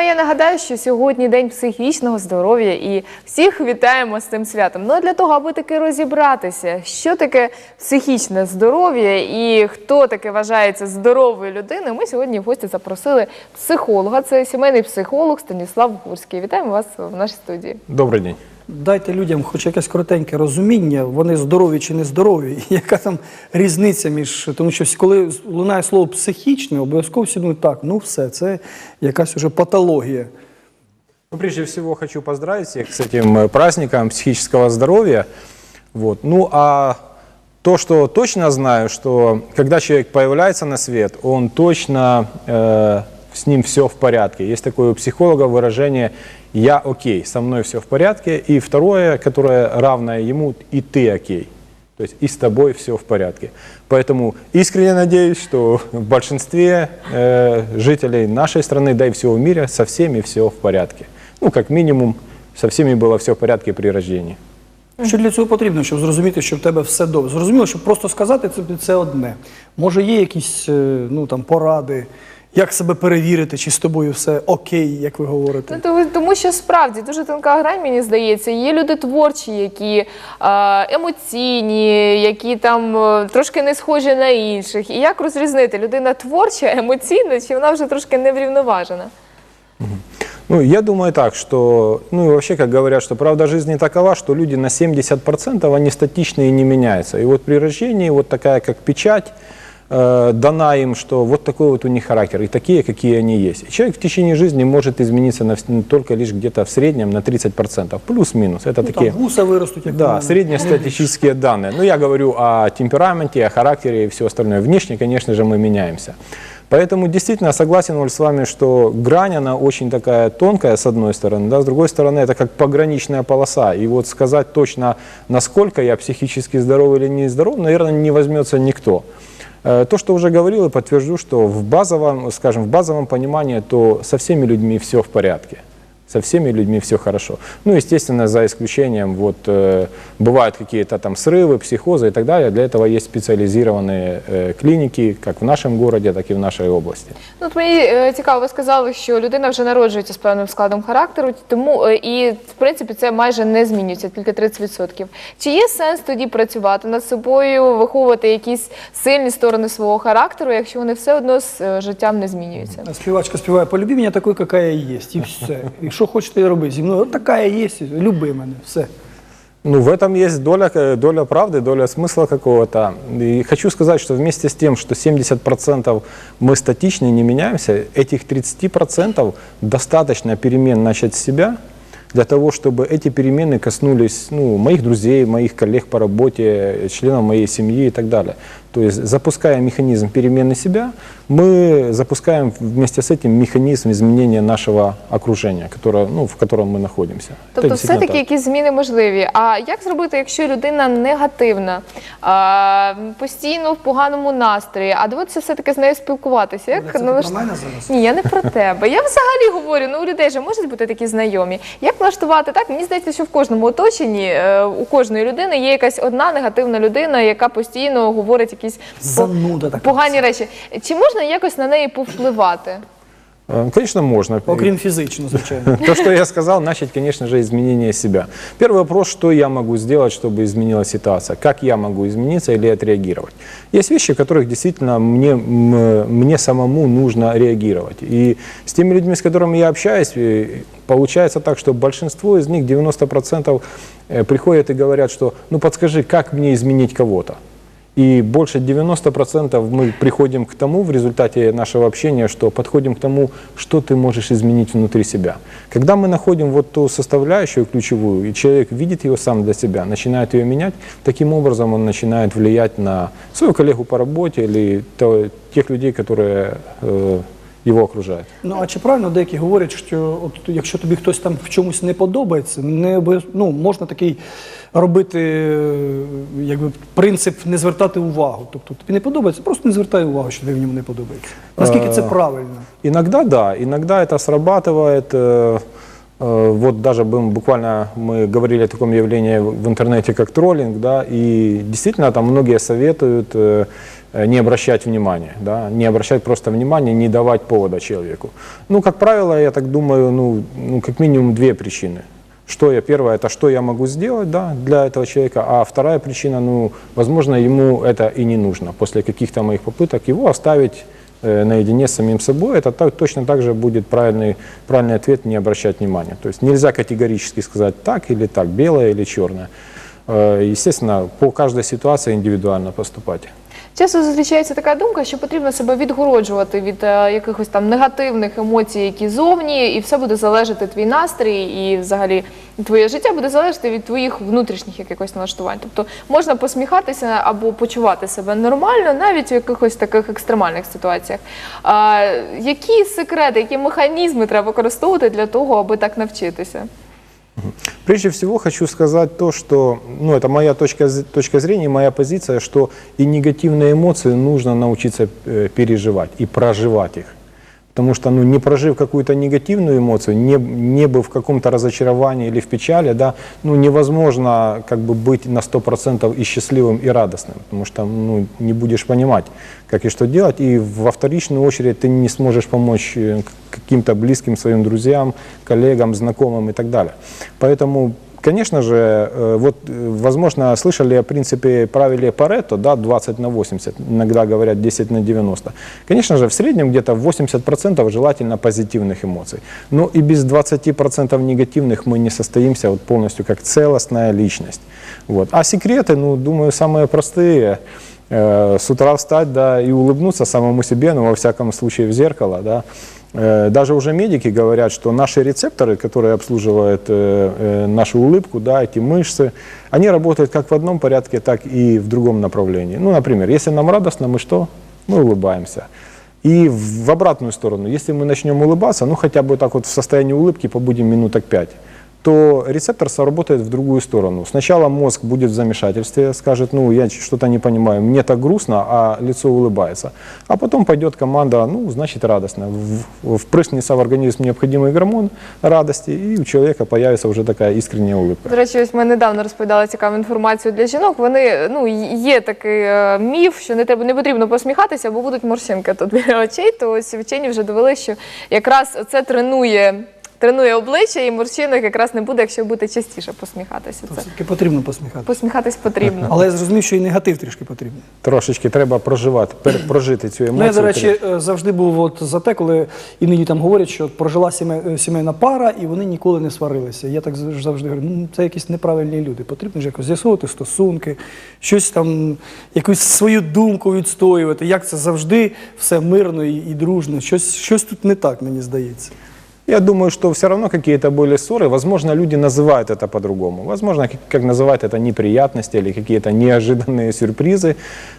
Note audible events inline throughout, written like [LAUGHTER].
а я нагадаю, що сьогодні день психічного здоров'я і всіх вітаємо з цим святом. Ну а для того, аби таки розібратися, що таке психічне здоров'я і хто таки вважається здоровою людиною, ми сьогодні в гості запросили психолога. Це сімейний психолог Станіслав Гурський. Вітаємо вас в нашій студії. Добрий день. Дайте людям хоч якесь коротеньке розуміння, вони здорові чи не здорові, [LAUGHS] і яка там різниця між. Тому що коли лунає слово психічне, обов'язково всі думають, так, ну все, це якась уже патологія. Ну, прежде всего хочу поздравить всех с этим э, праздником психического здоровья. Вот. Ну а то, что точно знаю, что когда человек появляется на свет, он точно э, с ним все в порядке. Есть такое у психолога выражение «я окей», со мной все в порядке. И второе, которое равное ему «и ты окей». То есть и с тобой все в порядке. Поэтому искренне надеюсь, что в большинстве э, жителей нашей страны, да и всего мира, со всеми все в порядке. Ну, как минимум, со всеми было все в порядке при рождении. Що для цього потрібно, щоб зрозуміти, що в тебе все добре? Зрозуміло, що просто сказати це, це одне. Може, є якісь е, ну, там, поради, Як себе перевірити, чи з тобою все окей, як ви говорите? Ну, тому- тому що справді дуже тонка грань, мені здається. Є люди творчі, які е, емоційні, які там е, трошки не схожі на інших. І як розрізнити, людина творча, емоційна, чи вона вже трошки неврівноважена? Ну, я думаю так, что, ну и вообще, как говорят, что правда жизни такова, что люди на 70% они статичны и не меняются. И вот при рождении вот такая, как печать, э, дана им, что вот такой вот у них характер, и такие, какие они есть. И человек в течение жизни может измениться на, вс- только лишь где-то в среднем на 30%, плюс-минус. Это Ну, такие... там гуса у Да, мене. среднестатистические данные. Ну, я говорю о темпераменте, о характере и все остальное. Внешне, конечно же, мы меняемся. Поэтому действительно согласен Оль, с вами, что грань, она очень такая тонкая, с одной стороны, да, с другой стороны, это как пограничная полоса. И вот сказать точно, насколько я психически здоров или не здоров, наверное, не возьмется никто. Э, То, что уже говорил и подтвержу, что в базовом, скажем, в базовом понимании, то со всеми людьми все в порядке. Со всеми людьми все хорошо. Ну, естественно, за исключением, вот, э, бывают какие-то там срывы, психозы и так далее. Для этого есть специализированные э, клиники, как в нашем городе, так и в нашей области. Ну, от мені е, цікаво, ви сказали, що людина вже народжується з певним складом характеру, тому е, і в принципі це майже не змінюється, тільки 30%. Чи є сенс тоді працювати над собою, виховувати якісь сильні сторони свого характеру, якщо вони все одно з е, життям не змінюються? Співачка співає, полюби мене такою, яка я є, і все. [LAUGHS] І що хочете роби зі мною, така я є, люби мене, все. Ну, в этом есть доля, э, доля правды, доля смысла какого-то. И хочу сказать, что вместе с тем, что 70% мы статичны, не меняемся, этих 30% достаточно перемен начать с себя, для того, чтобы эти перемены коснулись ну, моих друзей, моих коллег по работе, членов моей семьи и так далее. То есть, запуская механизм перемены себя, мы запускаем вместе с этим механизм изменения нашего окружения, которое, ну, в котором мы находимся. Это Тобто, действительно все-таки так. якісь зміни можливі. А як зробити, якщо людина негативна, а, постійно в поганому настрої, а доводиться все-таки з нею спілкуватися? Як Це ти налаш- про мене зараз? Ні, я не про тебе. Я взагалі говорю, ну у людей же можуть бути такі знайомі. Як влаштувати так? Мені здається, що в кожному оточенні е, у кожної людини є якась одна негативна людина, яка постійно говорить якісь по- Зануда така. погані речі. Чи можна якось на неї повпливати? Э, Конечно, можно. Окрім фізично, звичайно. [LAUGHS] То, что я сказал, начать, конечно же, изменение себя. Первый вопрос, что я могу сделать, чтобы изменилась ситуация? Как я могу измениться или отреагировать? Есть вещи, в которых действительно мне, м, мне самому нужно реагировать. И с теми людьми, с которыми я общаюсь, э, получается так, что большинство из них, 90%, э, приходят и говорят, что ну подскажи, как мне изменить кого-то? И больше 90% мы приходим к тому в результате нашего общения, что подходим к тому, что ты можешь изменить внутри себя. Когда мы находим вот ту составляющую ключевую, и человек видит ее сам для себя, начинает ее менять, таким образом он начинает влиять на своего коллегу по работе или то- тех людей, которые э, его окружають. Ну а чи правильно деякі говорять, що от якщо тобі хтось там в чомусь не подобається, не ну, можна такий робити е, якби принцип не звертати увагу. Тобто тобі не подобається, просто не звертай увагу, що тобі в ньому не подобається. Наскільки це Е, правильно? Иногда да, иногда это срабатывает. Э, Вот даже буквально мы говорили о таком явлении в интернете, как троллинг, да, и действительно там многие советуют э, э, не обращать внимания, да, не обращать просто внимания, не давать повода человеку. Ну, как правило, я так думаю, ну, ну как минимум две причины. Что я, первое, это что я могу сделать, да, для этого человека, а вторая причина, ну, возможно, ему это и не нужно. После каких-то моих попыток его оставить наедине с самим собой, это так- точно так же будет правильный, правильный ответ не обращать внимания. То есть нельзя категорически сказать так или так, белое или черное. Э, Естественно, по каждой ситуации индивидуально поступать. Часто зустрічається така думка, що потрібно себе відгороджувати від е, якихось там негативних емоцій, які зовні, і все буде залежати твій настрій, і взагалі твоє життя буде залежати від твоїх внутрішніх якихось налаштувань. Тобто можна посміхатися або почувати себе нормально, навіть в якихось таких екстремальних ситуаціях. А, які секрети, які механізми треба використовувати для того, аби так навчитися? Прежде всего хочу сказать то, что, ну, это моя точка, точка зрения, моя позиция, что и негативные эмоции нужно научиться э, переживать и проживать их. Потому что, ну, не прожив какую-то негативную эмоцию, не, не был в каком-то разочаровании или в печали, да, ну, невозможно как бы быть на 100% и счастливым, и радостным, потому что, ну, не будешь понимать, как и что делать, и во вторичную очередь ты не сможешь помочь э, каким-то близким своим друзьям, коллегам, знакомым и так далее. Поэтому Конечно же, э, вот, э, возможно, слышали о принципе правиле Паретто, да, 20 на 80, иногда говорят 10 на 90. Конечно же, в среднем где-то 80% желательно позитивных эмоций. Но и без 20% негативных мы не состоимся вот полностью как целостная личность. Вот. А секреты, ну, думаю, самые простые. Э, С утра встать, да, и улыбнуться самому себе, ну, во всяком случае, в зеркало, да. Э, Даже уже медики говорят, что наши рецепторы, которые обслуживают э, э, нашу улыбку, да, эти мышцы, они работают как в одном порядке, так и в другом направлении. Ну, например, если нам радостно, мы что? Мы улыбаемся. И в обратную сторону, если мы начнем улыбаться, ну хотя бы так вот в состоянии улыбки побудем минуток пять, то рецептор сработает в другую сторону. Сначала мозг будет в замешательстве, скажет, ну, я что-то не понимаю, мне так грустно, а лицо улыбается. А потом пойдет команда, ну, значит, радостно. В- Впрыснется в организм необходимый гормон радости, и у человека появится уже такая искренняя улыбка. До речі, ось ми недавно розповідали цікаву інформацію для жінок. Вони ну є такий е, міф, що не треба не потрібно посміхатися, бо будуть морщинки тут біля очей. То ось вчені вже довели, що якраз це тренує. Тренує обличчя і морщинок якраз не буде, якщо будете частіше посміхатися. Це Все-таки потрібно посміхатися. посміхатись потрібно. Але я зрозумів, що і негатив трішки потрібен. Трошечки треба проживати, пер- прожити цю емоцію. Ну, я, до речі, е, завжди був от за те, коли і нині там говорять, що прожила сіме- е, сімейна пара, і вони ніколи не сварилися. Я так зав- завжди говорю, ну це якісь неправильні люди. Потрібно ж якось з'ясовувати стосунки, щось там, якусь свою думку відстоювати. Як це завжди все мирно і, і дружно. Щось, щось тут не так, мені здається. Я думаю, что все равно какие-то были ссоры. Возможно, люди называют это по-другому. Возможно, как, называют это неприятности или какие-то неожиданные сюрпризы.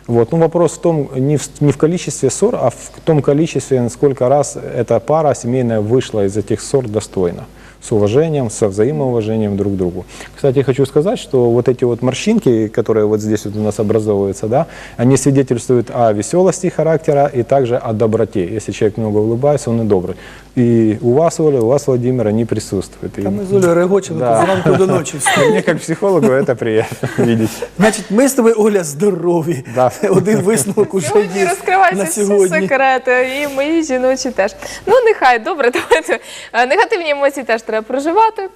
Вот. Но вопрос в том, не в, не в количестве ссор, а в том количестве, сколько раз эта пара семейная вышла из этих ссор достойно С уважением, со взаимоуважением друг к другу. Кстати, хочу сказать, что вот эти вот морщинки, которые вот здесь вот у нас образовываются, да, они свидетельствуют о веселости характера и также о доброте. Если человек много улыбается, он и добрый. И у вас, Оля, у вас, Владимир, они присутствуют. И Та ми з Олею регочемо Да. тут зранку до ночі. мне как психологу это приятно [LAUGHS] видеть. Значить, ми з тобою, Оля, здорові. Да. [LAUGHS] Один висновок уже Сьогодні є розкриваються на всі сьогодні. секрети, і мої жіночі теж. Ну нехай добре, давайте [LAUGHS] Е, негативні емоції теж треба проживати.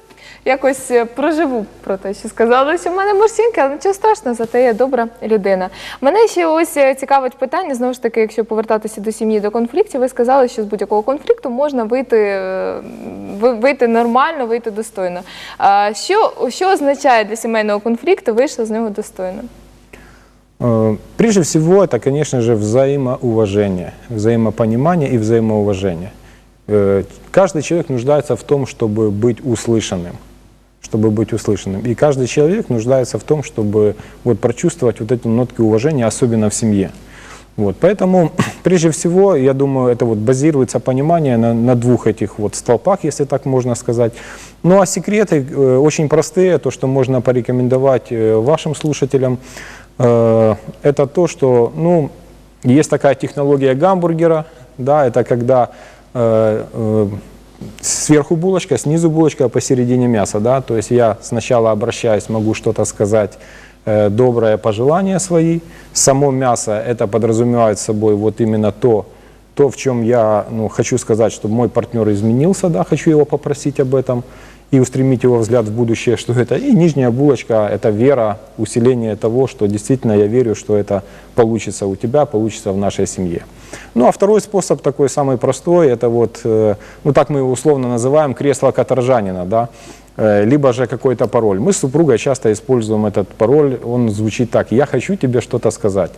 Якось е, проживу про те, що сказали, що в мене морщинки, але нічого страшного, зате я добра людина. Мене ще ось е, цікавить питання, знову ж таки, якщо повертатися до сім'ї, до конфліктів, ви сказали, що з будь-якого конфлікту можна вийти, е, вийти нормально, вийти достойно. Що, що означає для сімейного конфлікту вийшло з нього достойно? Прежде всего, это, конечно же, взаимоуважение, взаимопонимание и взаимоуважение. Э, Каждый человек нуждается в том, чтобы быть услышанным, чтобы быть услышанным. И каждый человек нуждается в том, чтобы вот прочувствовать вот эти нотки уважения, особенно в семье. Вот, поэтому, [CLEARS THROAT] прежде всего, я думаю, это вот базируется понимание на, на двух этих вот столпах, если так можно сказать. Ну а секреты э, очень простые, то, что можно порекомендовать э, вашим слушателям, э, это то, что, ну, есть такая технология гамбургера, да, это когда сверху булочка, снизу булочка, а посередине мясо, да, то есть я сначала обращаюсь, могу что-то сказать, э, доброе пожелания свои, само мясо, это подразумевает собой вот именно то, то, в чем я ну, хочу сказать, чтобы мой партнер изменился, да, хочу его попросить об этом и устремить его взгляд в будущее, что это. И нижняя булочка – это вера, усиление того, что действительно я верю, что это получится у тебя, получится в нашей семье. Ну а второй способ, такой самый простой, это вот, э, ну так мы его условно называем, кресло каторжанина, да, либо же какой-то пароль. Мы с супругой часто используем этот пароль, он звучит так, я хочу тебе что-то сказать.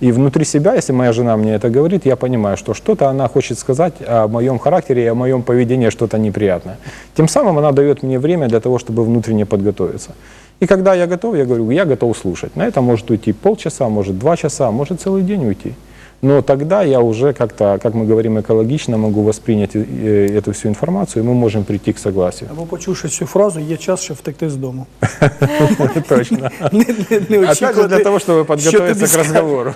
И внутри себя, если моя жена мне это говорит, я понимаю, что что-то она хочет сказать о моем характере и о моем поведении, что-то неприятное. Тем самым она дает мне время для того, чтобы внутренне подготовиться. И когда я готов, я говорю, я готов слушать. На это может уйти полчаса, может два часа, может целый день уйти. Но тогда я уже как-то, как мы говорим, экологично могу воспринять э, эту всю информацию, и мы можем прийти к согласию. Або почувши цю фразу, є час, щоб втекти з дому. [LAUGHS] Точно. Не, не, не Опять же, очікувати, для того, чтобы що подготовиться тобі к скажуть. разговору.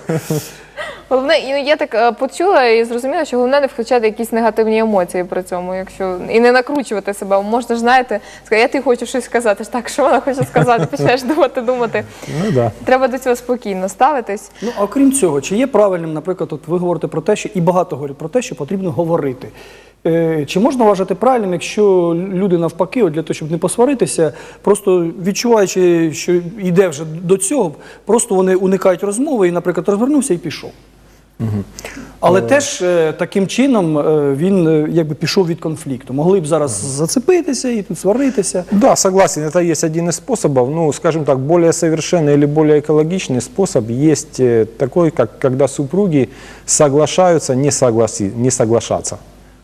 Головне, і я так е, почула і зрозуміла, що головне не включати якісь негативні емоції при цьому, якщо і не накручувати себе. Можна ж знаєте, сказати, я ти хочу щось сказати. ж Так, що вона хоче сказати? [LAUGHS] Почнеш думати, думати. Ну да. Треба до цього спокійно ставитись. Ну, а окрім цього, чи є правильним, наприклад, от ви говорите про те, що і багато говорять про те, що потрібно говорити. Е, чи можна вважати правильним, якщо люди навпаки, от для того, щоб не посваритися, просто відчуваючи, що йде вже до цього, просто вони уникають розмови і, наприклад, розвернувся і пішов. Але теж е, таким чином е, він е, якби пішов від конфлікту. Могли б зараз зацепитися і тут сваритися. Да, согласен, это есть один из способов. Ну, скажем так, более совершенный или более экологичный способ есть э, такой, как когда супруги соглашаются не, согласи, не соглашаться.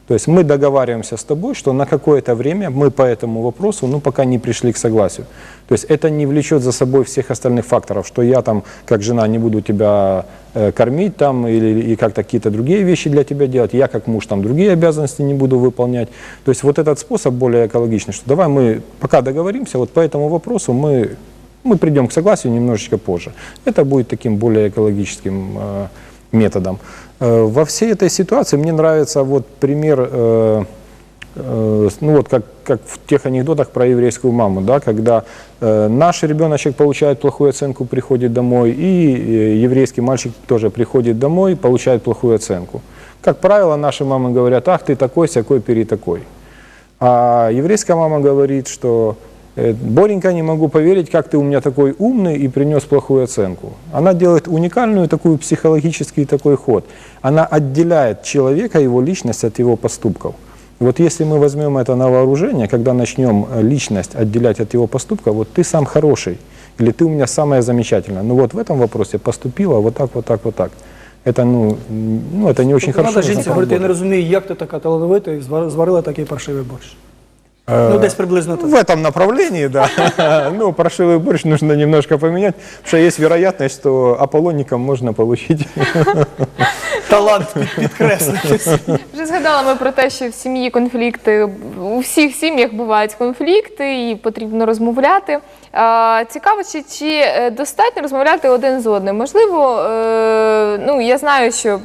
То есть мы договариваемся с тобой, что на какое-то время мы по этому вопросу, ну, пока не пришли к согласию. То есть это не влечет за собой всех остальных факторов, что я там, как жена, не буду тебя э, кормить там или и как-то какие-то другие вещи для тебя делать, я как муж там другие обязанности не буду выполнять. То есть вот этот способ более экологичный, что давай мы пока договоримся, вот по этому вопросу мы, мы придем к согласию немножечко позже. Это будет таким более экологическим э, методом. Э, Во всей этой ситуации мне нравится вот пример, э, э, ну вот как, как в тех анекдотах про еврейскую маму, да, когда э, наш ребеночек получает плохую оценку, приходит домой, и э, еврейский мальчик тоже приходит домой, получает плохую оценку. Как правило, наши мамы говорят, ах, ты такой, сякой, пери такой. А еврейская мама говорит, что Боренька, не могу поверить, как ты у меня такой умный и принес плохую оценку. Она делает уникальную такую психологический такой ход. Она отделяет человека, его личность от его поступков. И Вот если мы возьмем это на вооружение, когда начнем э, личность отделять от его поступка, вот ты сам хороший, или ты у меня самая замечательная. Ну вот в этом вопросе поступила вот так, вот так, вот так. Это, ну, м, ну, это не очень Тобто хорошо. треба жінці нужно говорити, я не поработать. розумію, як ти така талановита і звар- зварила такий паршивий борщ. Е, Ну, десь приблизно так. В этом направлении, да. [LAUGHS] Ну, паршивый борщ нужно немножко поменять, потому что есть вероятность, что аполлоником можно получить. [LAUGHS] Талант під- підкреслити. Вже згадала ми про те, що в сім'ї конфлікти у всіх сім'ях бувають конфлікти, і потрібно розмовляти. Цікаво, чи, чи е, достатньо розмовляти один з одним? Можливо, е, ну я знаю, що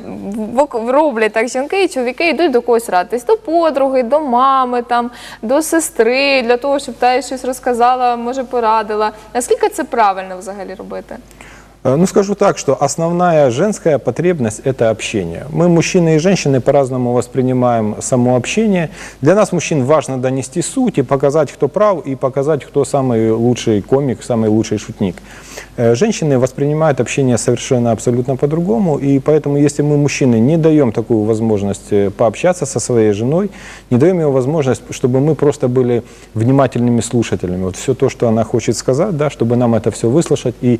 роблять так жінки і чоловіки йдуть до когось радитись, до подруги, до мами, там, до сестри, для того, щоб та щось розказала, може порадила. Наскільки це правильно взагалі робити? Э, Ну, скажу так, что основная женская потребность – это общение. Мы, мужчины и женщины, по-разному воспринимаем само общение. Для нас, мужчин, важно донести суть и показать, кто прав, и показать, кто самый лучший комик, самый лучший шутник. Э, Женщины воспринимают общение совершенно абсолютно по-другому, и поэтому, если мы, мужчины, не даем такую возможность э, пообщаться со своей женой, не даем ее возможность, чтобы мы просто были внимательными слушателями. Вот все то, что она хочет сказать, да, чтобы нам это все выслушать и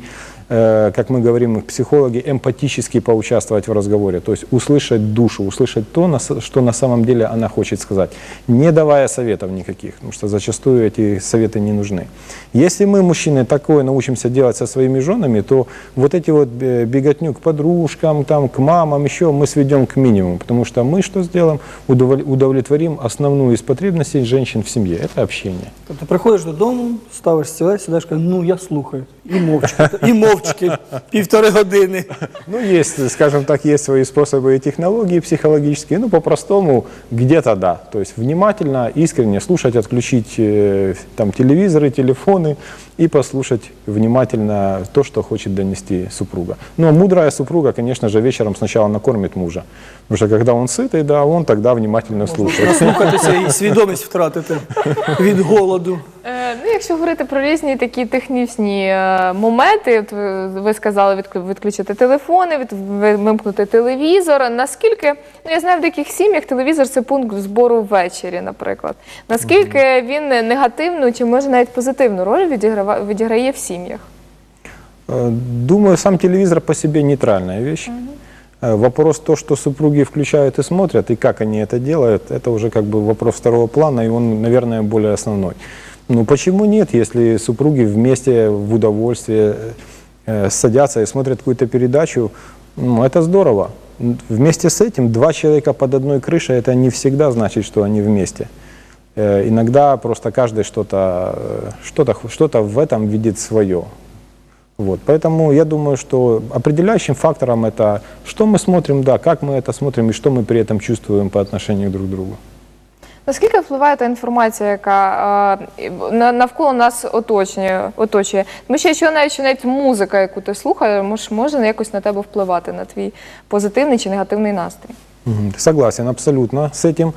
как мы говорим, психологи, эмпатически поучаствовать в разговоре, то есть услышать душу, услышать то, на с- что на самом деле она хочет сказать, не давая советов никаких, потому что зачастую эти советы не нужны. Если мы, мужчины, такое научимся делать со своими женами, то вот эти вот э, беготню к подружкам, там, к мамам, еще мы сведем к минимуму, потому что мы что сделаем? Удовол- Удовлетворим основную из потребностей женщин в семье, это общение. Тобто приходиш додому, ставиш стілець, сідаєш, кажеш, ну я слухаю. І мовчки, і мовчки півтори години. Ну, есть, скажем так, есть свои способы и технологии психологические. Ну, по-простому, где-то да. То есть внимательно, искренне слушать, отключить э, там телевизоры, телефоны и послушать внимательно то, что хочет донести супруга. Но мудрая супруга, конечно же, вечером сначала накормит мужа. Потому что когда он сытый, да, он тогда внимательно слушает. [LAUGHS] Наслухатися і свідомість втратити від голоду. Е, Ну, якщо говорити про різні такі технічні е, моменти, от ви, ви сказали відклю- відключити телефони, від, ви- вимкнути телевізор. Наскільки ну я знаю, в деяких сім'ях телевізор це пункт збору ввечері, наприклад. Наскільки він негативну чи може навіть позитивну роль відіграва- відіграє в сім'ях? Э, Думаю, сам телевизор по себе нейтральная вещь. Э, Вопрос то, что супруги включают и смотрят, и как они это делают, это уже как бы вопрос второго плана, и он, наверное, более основной. Ну почему нет, если супруги вместе в удовольствие э, садятся и смотрят какую-то передачу, ну, это здорово. М, Вместе с этим два человека под одной крышей, это не всегда значит, что они вместе. Э, Иногда просто каждый что-то э, что-то что-то в этом видит свое. Вот, поэтому я думаю, что определяющим фактором это, что мы смотрим, да, как мы это смотрим и что мы при этом чувствуем по отношению друг к другу. Наскільки впливає та інформація, яка е, на- навколо нас оточує, оточує? Тому що якщо навіть, що навіть музика, яку ти слухаєш, може, може якось на тебе впливати, на твій позитивний чи негативний настрій. Мгм, Согласен абсолютно с этим.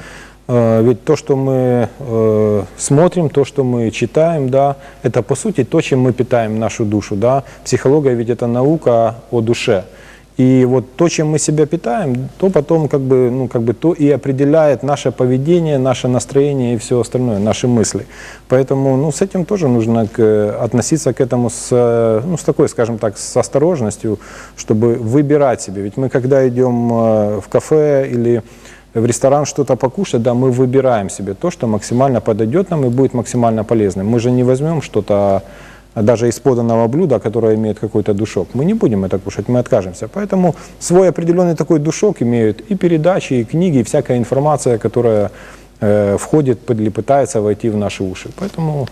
Э, Ведь то, что мы э, смотрим, то, что мы читаем, да, это по сути то, чем мы питаем нашу душу. Да. Психология ведь это наука о душе. И вот то, чем мы себя питаем, то потом как бы, ну, как бы то и определяет наше поведение, наше настроение и все остальное, наши мысли. Поэтому ну, с этим тоже нужно к- относиться к этому с, ну, с такой, скажем так, с осторожностью, чтобы выбирать себе. Ведь мы когда идем э, в кафе или в ресторан что-то покушать, да, мы выбираем себе то, что максимально подойдет нам и будет максимально полезным. Мы же не возьмем что-то а даже из поданного блюда, которое имеет какой-то душок. Мы не будем это кушать, мы откажемся. Поэтому свой определенный такой душок имеют и передачи, и книги, и всякая информация, которая э, входит или пытается войти в наши уши. Поэтому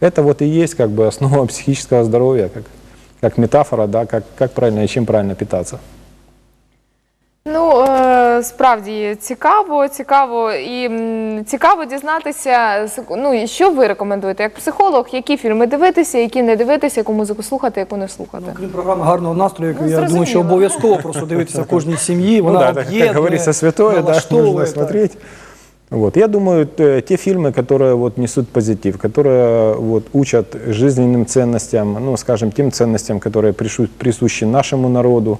это вот и есть как бы основа [LAUGHS] психического здоровья, как, как метафора, да, как, как правильно и чем правильно питаться. Ну е, справді цікаво, цікаво і м, цікаво дізнатися, з- ну і що ви рекомендуєте як психолог, які фільми дивитися, які не дивитися, яку музику слухати, яку не слухати. Крім програми гарного настрою, яку Ну, я думаю, що зрозуміло. обов'язково просто дивитися в кожній сім'ї. Ну Вона да, так, об'єднує, как говорится, святое, да, налаштовує, нужно так. смотреть. Вот. Я думаю, т- те фильмы, которые вот несут позитив, которые вот учат жизненным ценностям, ну, скажем, тем ценностям, которые пришу- присущи нашему народу.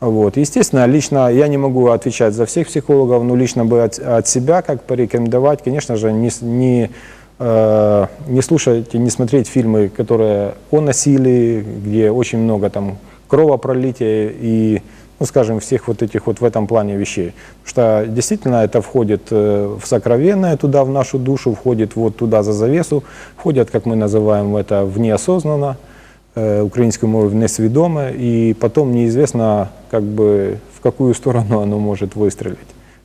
Вот. Естественно, лично я не могу отвечать за всех психологов, но лично бы от, от себя как порекомендовать, конечно же, не, не, э, не слушать и не смотреть фильмы, которые о насилии, где очень много там кровопролития и ну, скажем, всех вот этих вот в этом плане вещей. Потому что действительно это входит э, в сокровенное туда, в нашу душу, входит вот туда за завесу, входят, как мы называем это, в неосознанно, украинскую мову в несведомо, и потом неизвестно, как бы, в какую сторону оно может выстрелить.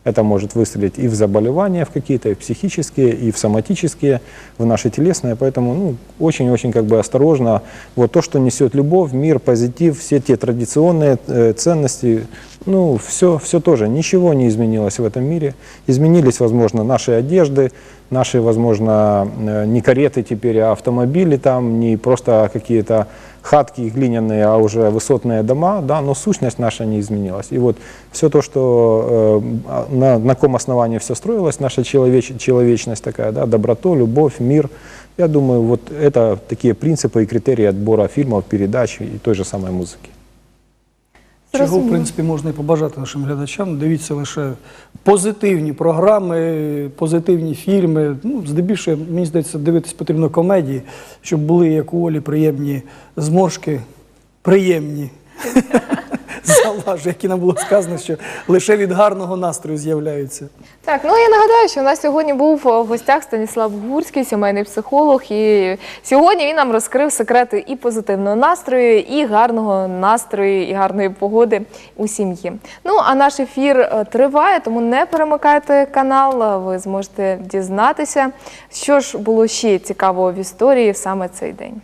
Это может выстрелить и в заболевания в какие-то, и в психические, и в соматические, в наши телесные. Поэтому ну, очень-очень как бы осторожно. Вот то, что несет любовь, мир, позитив, все те традиционные э, ценности, ну, все, все тоже, ничего не изменилось в этом мире. Изменились, возможно, наши одежды, наши, возможно, э, не кареты теперь, а автомобили там, не просто какие-то хатки глиняные, а уже высотные дома, да, но сущность наша не изменилась. И вот все то, что э, а, на, на каком основании все строилось, наша человеч, человечность такая, да, доброту, любовь, мир, я думаю, вот это такие принципы и критерии отбора фильмов, передач и той же самой музыки. Чого, в принципі, можна і побажати нашим глядачам. Дивіться лише позитивні програми, позитивні фільми. Ну, здебільшого, мені здається, дивитись потрібно комедії, щоб були, як у Олі, приємні зморшки, приємні [LAUGHS] [LAUGHS] залажі, які нам було сказано, що лише від гарного настрою з'являються. Так, ну я нагадаю, що у нас сьогодні був в гостях Станіслав Гурський, сімейний психолог. І сьогодні він нам розкрив секрети і позитивного настрою, і гарного настрою, і гарної погоди у сім'ї. Ну а наш ефір е, триває, тому не перемикайте канал. Ви зможете дізнатися, що ж було ще цікавого в історії саме цей день.